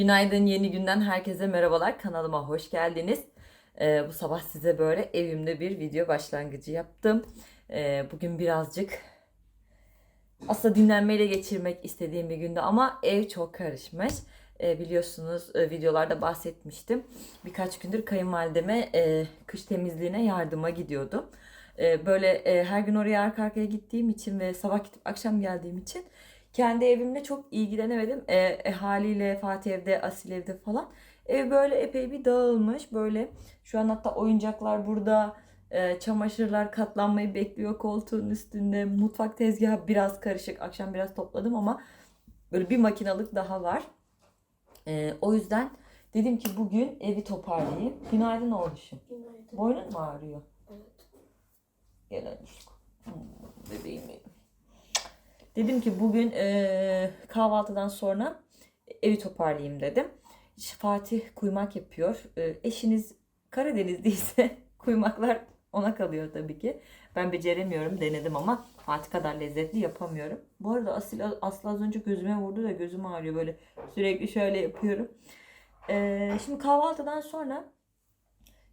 Günaydın yeni günden herkese merhabalar kanalıma hoş geldiniz. Ee, bu sabah size böyle evimde bir video başlangıcı yaptım. Ee, bugün birazcık aslında dinlenmeyle geçirmek istediğim bir günde ama ev çok karışmış. Ee, biliyorsunuz e, videolarda bahsetmiştim. Birkaç gündür kayınvalideme e, kış temizliğine yardıma gidiyordum. Ee, böyle e, her gün oraya arka arkaya gittiğim için ve sabah gidip akşam geldiğim için kendi evimle çok ilgilenemedim. E, e, haliyle Fatih evde, Asil evde falan. Ev böyle epey bir dağılmış. Böyle şu an hatta oyuncaklar burada. E, çamaşırlar katlanmayı bekliyor koltuğun üstünde. Mutfak tezgahı biraz karışık. Akşam biraz topladım ama böyle bir makinalık daha var. E, o yüzden dedim ki bugün evi toparlayayım. Günaydın oğluşum. Günaydın. Boynun mu ağrıyor? Evet. Gel aşkım. Hmm, bebeğim benim. Dedim ki bugün eee, kahvaltıdan sonra evi toparlayayım dedim. Fatih kuymak yapıyor. Eee, eşiniz Karadenizliyse kuymaklar ona kalıyor tabii ki. Ben beceremiyorum denedim ama Fatih kadar lezzetli yapamıyorum. Bu arada Asil Aslı az önce gözüme vurdu da gözüm ağrıyor böyle sürekli şöyle yapıyorum. Eee, şimdi kahvaltıdan sonra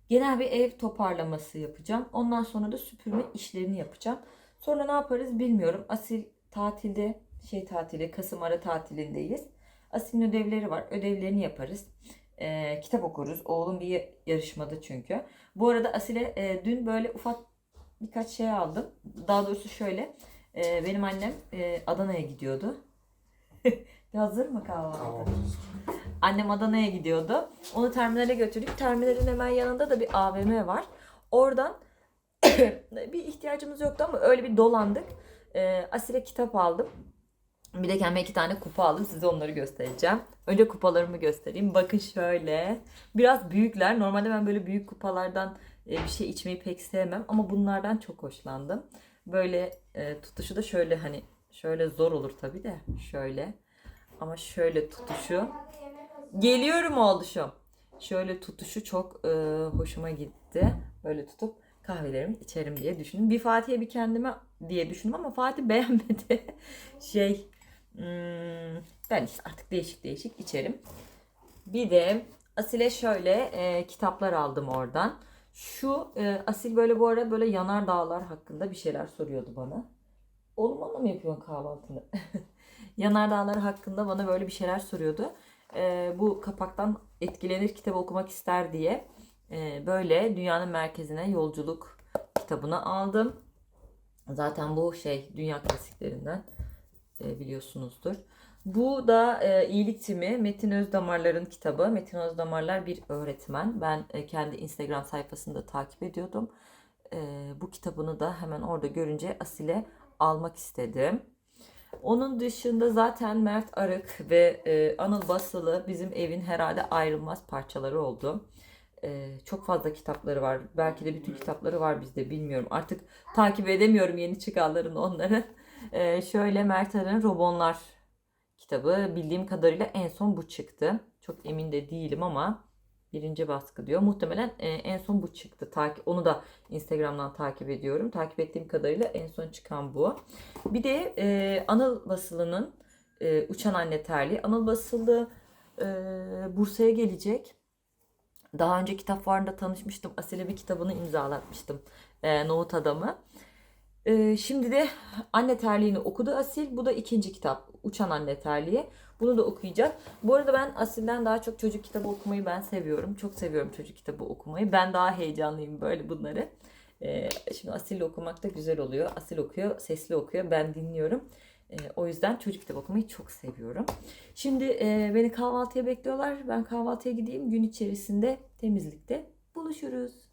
genel bir ev toparlaması yapacağım. Ondan sonra da süpürme işlerini yapacağım. Sonra ne yaparız bilmiyorum. Asil tatilde, şey tatili, Kasım ara tatilindeyiz. Asil'in ödevleri var. Ödevlerini yaparız. Ee, kitap okuruz. Oğlum bir yarışmada çünkü. Bu arada Asil'e e, dün böyle ufak birkaç şey aldım. Daha doğrusu şöyle. e, benim annem e, Adana'ya gidiyordu. Hazır mı kahvaltı? Annem Adana'ya gidiyordu. Onu terminale götürdük. Terminalin hemen yanında da bir AVM var. Oradan bir ihtiyacımız yoktu ama öyle bir dolandık. Ee, Asil'e kitap aldım. Bir de kendime iki tane kupa aldım. Size onları göstereceğim. Önce kupalarımı göstereyim. Bakın şöyle. Biraz büyükler. Normalde ben böyle büyük kupalardan e, bir şey içmeyi pek sevmem. Ama bunlardan çok hoşlandım. Böyle e, tutuşu da şöyle hani şöyle zor olur tabii de. Şöyle. Ama şöyle tutuşu. Geliyorum oğluşum. Şöyle tutuşu çok e, hoşuma gitti. Böyle tutup kahvelerimi içerim diye düşündüm. Bir Fatih'e bir kendime diye düşündüm ama Fatih beğenmedi. şey hmm, ben işte artık değişik değişik içerim. Bir de Asil'e şöyle e, kitaplar aldım oradan. Şu e, Asil böyle bu ara böyle yanar dağlar hakkında bir şeyler soruyordu bana. Oğlum onunla mı yapıyorsun kahvaltını? yanar dağlar hakkında bana böyle bir şeyler soruyordu. E, bu kapaktan etkilenir kitabı okumak ister diye e, böyle dünyanın merkezine yolculuk kitabını aldım. Zaten bu şey dünya klasiklerinden e, biliyorsunuzdur. Bu da e, İyilik Timi Metin Özdamarlar'ın kitabı. Metin Özdamarlar bir öğretmen. Ben e, kendi Instagram sayfasında takip ediyordum. E, bu kitabını da hemen orada görünce Asil'e almak istedim. Onun dışında zaten Mert Arık ve e, Anıl Basılı bizim evin herhalde ayrılmaz parçaları oldu. E, çok fazla kitapları var. Belki de bütün kitapları var bizde bilmiyorum. Artık takip edemiyorum yeni çıkanlarını onların. E, şöyle Mert Arık'ın Robonlar kitabı bildiğim kadarıyla en son bu çıktı. Çok emin de değilim ama birinci baskı diyor. Muhtemelen e, en son bu çıktı. Takip, onu da Instagram'dan takip ediyorum. Takip ettiğim kadarıyla en son çıkan bu. Bir de e, Anıl Basılı'nın e, Uçan Anne Terliği. Anıl Basılı e, Bursa'ya gelecek. Daha önce kitap fuarında tanışmıştım. Asil'e bir kitabını imzalatmıştım. E, Nohut Adamı. E, şimdi de Anne Terliği'ni okudu Asil. Bu da ikinci kitap. Uçan Anne Terliği. Bunu da okuyacak. Bu arada ben Asil'den daha çok çocuk kitabı okumayı ben seviyorum. Çok seviyorum çocuk kitabı okumayı. Ben daha heyecanlıyım böyle bunları. E, şimdi Asil'le okumak da güzel oluyor. Asil okuyor, sesli okuyor. Ben dinliyorum. E, o yüzden çocuk kitabı okumayı çok seviyorum. Şimdi e, beni kahvaltıya bekliyorlar. Ben kahvaltıya gideyim. Gün içerisinde temizlikte buluşuruz.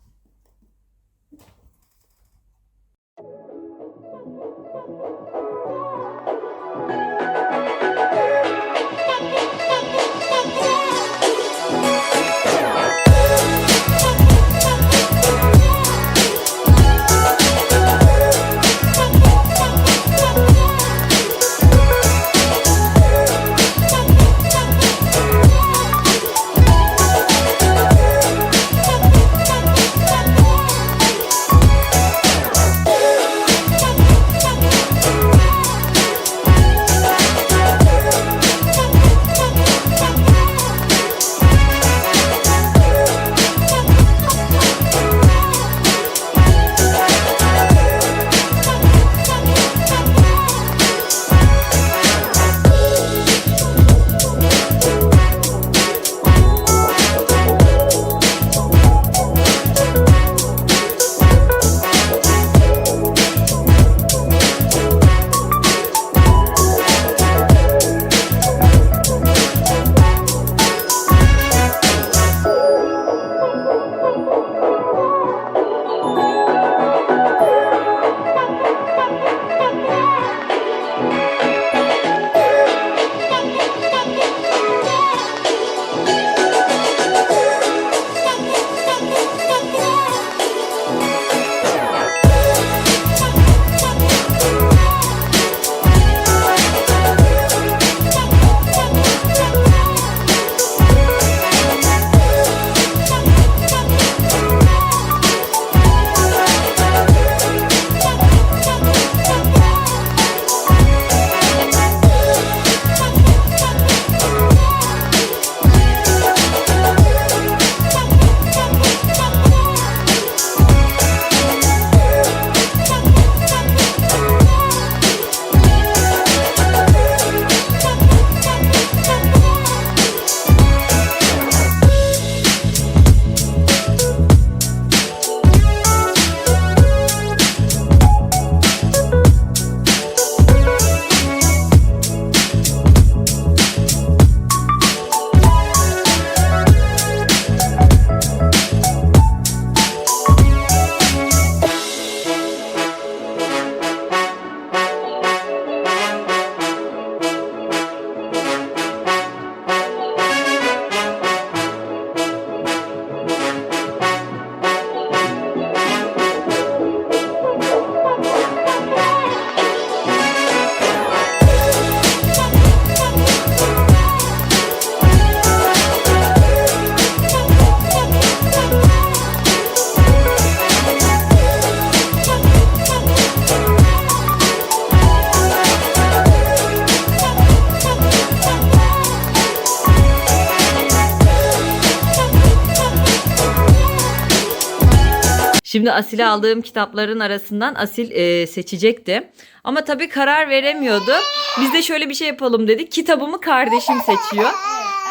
Şimdi Asil'e aldığım kitapların arasından Asil e, seçecekti. Ama tabii karar veremiyordu. Biz de şöyle bir şey yapalım dedik. Kitabımı kardeşim seçiyor.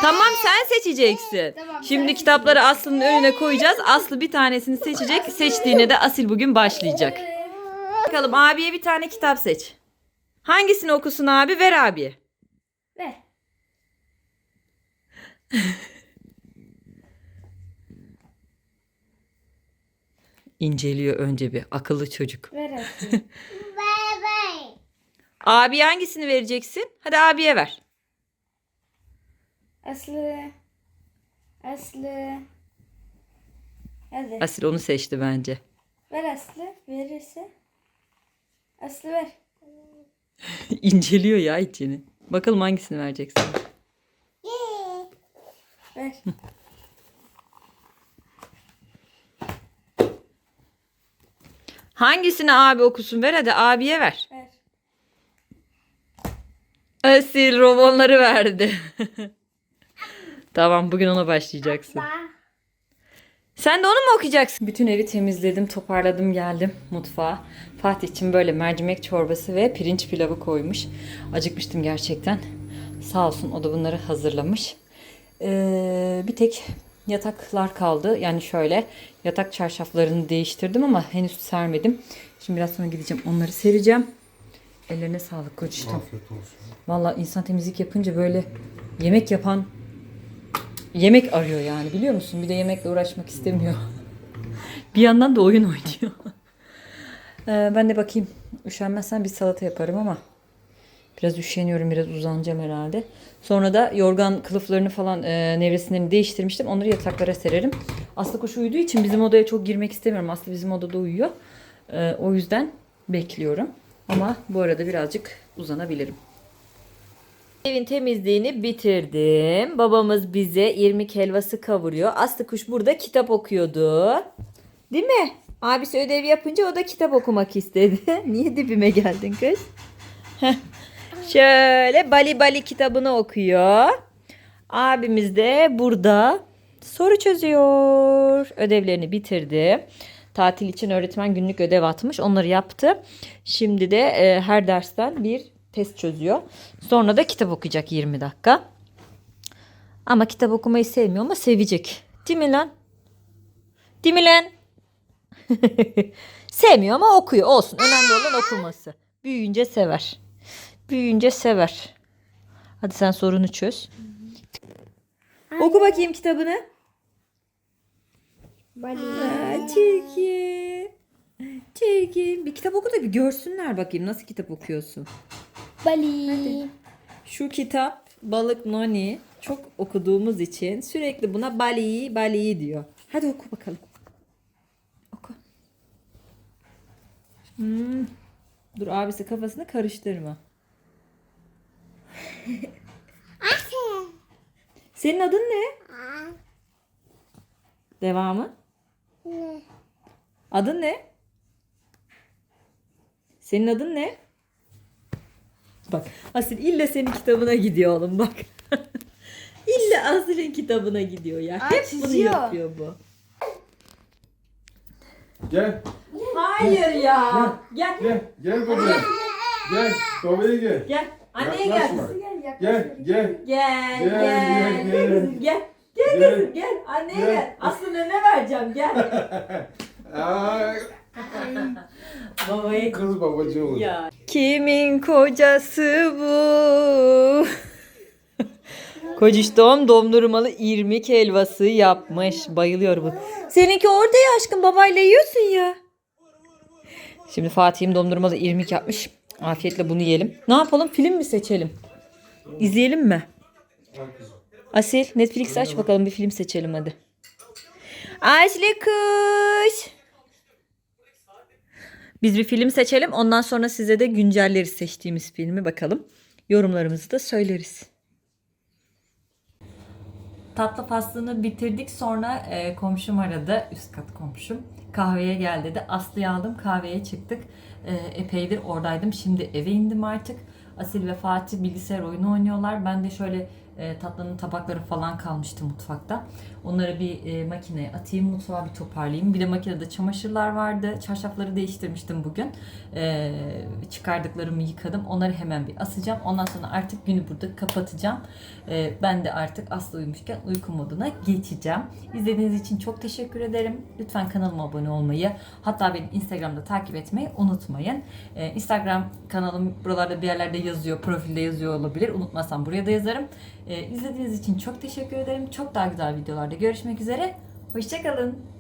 Tamam sen seçeceksin. Tamam, Şimdi sen kitapları Aslı'nın önüne koyacağız. Aslı bir tanesini seçecek. Seçtiğine de Asil bugün başlayacak. Bakalım abiye bir tane kitap seç. Hangisini okusun abi? Ver abiye. Ver. İnceliyor önce bir. Akıllı çocuk. Ver Aslı. Abi hangisini vereceksin? Hadi abiye ver. Aslı. Aslı. Hadi. Asil onu seçti bence. Ver Aslı. Verirse. Aslı ver. İnceliyor ya içini. Bakalım hangisini vereceksin. Ver. Hangisini abi okusun ver hadi abiye ver. Ver. Asil romanları verdi. tamam bugün ona başlayacaksın. Sen de onu mu okuyacaksın? Bütün evi temizledim, toparladım, geldim mutfağa. Fatih için böyle mercimek çorbası ve pirinç pilavı koymuş. Acıkmıştım gerçekten. Sağ olsun o da bunları hazırlamış. Ee, bir tek yataklar kaldı. Yani şöyle yatak çarşaflarını değiştirdim ama henüz sermedim. Şimdi biraz sonra gideceğim onları sereceğim. Ellerine sağlık koçuştum. Afiyet olsun. Valla insan temizlik yapınca böyle yemek yapan yemek arıyor yani biliyor musun? Bir de yemekle uğraşmak istemiyor. bir yandan da oyun oynuyor. Ee, ben de bakayım. Üşenmezsen bir salata yaparım ama biraz üşeniyorum. Biraz uzanacağım herhalde. Sonra da yorgan kılıflarını falan e, nevresimlerini değiştirmiştim. Onları yataklara sererim. Aslı kuş uyuduğu için bizim odaya çok girmek istemiyorum. Aslı bizim odada uyuyor. Ee, o yüzden bekliyorum. Ama bu arada birazcık uzanabilirim. Evin temizliğini bitirdim. Babamız bize irmik helvası kavuruyor. Aslı kuş burada kitap okuyordu. Değil mi? Abisi ödev yapınca o da kitap okumak istedi. Niye dibime geldin kız? Şöyle Bali Bali kitabını okuyor. Abimiz de burada soru çözüyor. Ödevlerini bitirdi. Tatil için öğretmen günlük ödev atmış. Onları yaptı. Şimdi de e, her dersten bir test çözüyor. Sonra da kitap okuyacak 20 dakika. Ama kitap okumayı sevmiyor ama sevecek. Değil mi lan? Değil mi lan? Sevmiyor ama okuyor. Olsun. Önemli olan okuması. Büyüyünce sever. Büyüyünce sever. Hadi sen sorunu çöz. Oku bakayım kitabını. Aa, çirkin. Çirkin. Bir kitap oku da bir görsünler bakayım nasıl kitap okuyorsun. Bali. Şu kitap Balık Noni çok okuduğumuz için sürekli buna Bali Bali diyor. Hadi oku bakalım. Oku. Hmm. Dur abisi kafasını karıştırma. Senin adın ne? Devamı? Adın ne? Senin adın ne? Bak Asil illa senin kitabına gidiyor oğlum bak. illa Asil'in kitabına gidiyor ya. Aa, Hep bunu çiziyor. yapıyor bu. Gel, Hayır ya. Gel. gel, gel babaya. Gel, babaya gel. Gel. Anneye gel. Yaklaşma. Gel Gel, gel. Gel. Gel, Gel. gel, Gel. gel. kızım, Gel. Gel Gel. kızım gel. Anneye Gel. gel. Aslında ne vereceğim gel. Aa, Babaya kız babacı olur. Ya. Kimin kocası bu? Kociştom dondurmalı irmik helvası yapmış. Bayılıyor bu. Seninki orada ya aşkım babayla yiyorsun ya. Şimdi Fatih'im dondurmalı irmik yapmış. Afiyetle bunu yiyelim. Ne yapalım? Film mi seçelim? İzleyelim mi? Asil Netflix aç bakalım bir film seçelim hadi. Aslı kuş. Biz bir film seçelim. Ondan sonra size de güncelleriz seçtiğimiz filmi bakalım. Yorumlarımızı da söyleriz. Tatlı pastanı bitirdik. Sonra e, komşum aradı. Üst kat komşum. Kahveye gel dedi. Aslı'yı aldım kahveye çıktık. E, epeydir oradaydım. Şimdi eve indim artık. Asil ve Fatih bilgisayar oyunu oynuyorlar. Ben de şöyle E, tatlının tabakları falan kalmıştı mutfakta. Onları bir e, makineye atayım, mutfağı bir toparlayayım. Bir de makinede çamaşırlar vardı. Çarşafları değiştirmiştim bugün. E, çıkardıklarımı yıkadım. Onları hemen bir asacağım. Ondan sonra artık günü burada kapatacağım. E, ben de artık Aslı uyumuşken uyku moduna geçeceğim. İzlediğiniz için çok teşekkür ederim. Lütfen kanalıma abone olmayı, hatta beni Instagram'da takip etmeyi unutmayın. E, Instagram kanalım buralarda bir yerlerde yazıyor, profilde yazıyor olabilir. Unutmazsam buraya da yazarım. E, izlediğiniz için çok teşekkür ederim. Çok daha güzel videolarda görüşmek üzere. Hoşçakalın.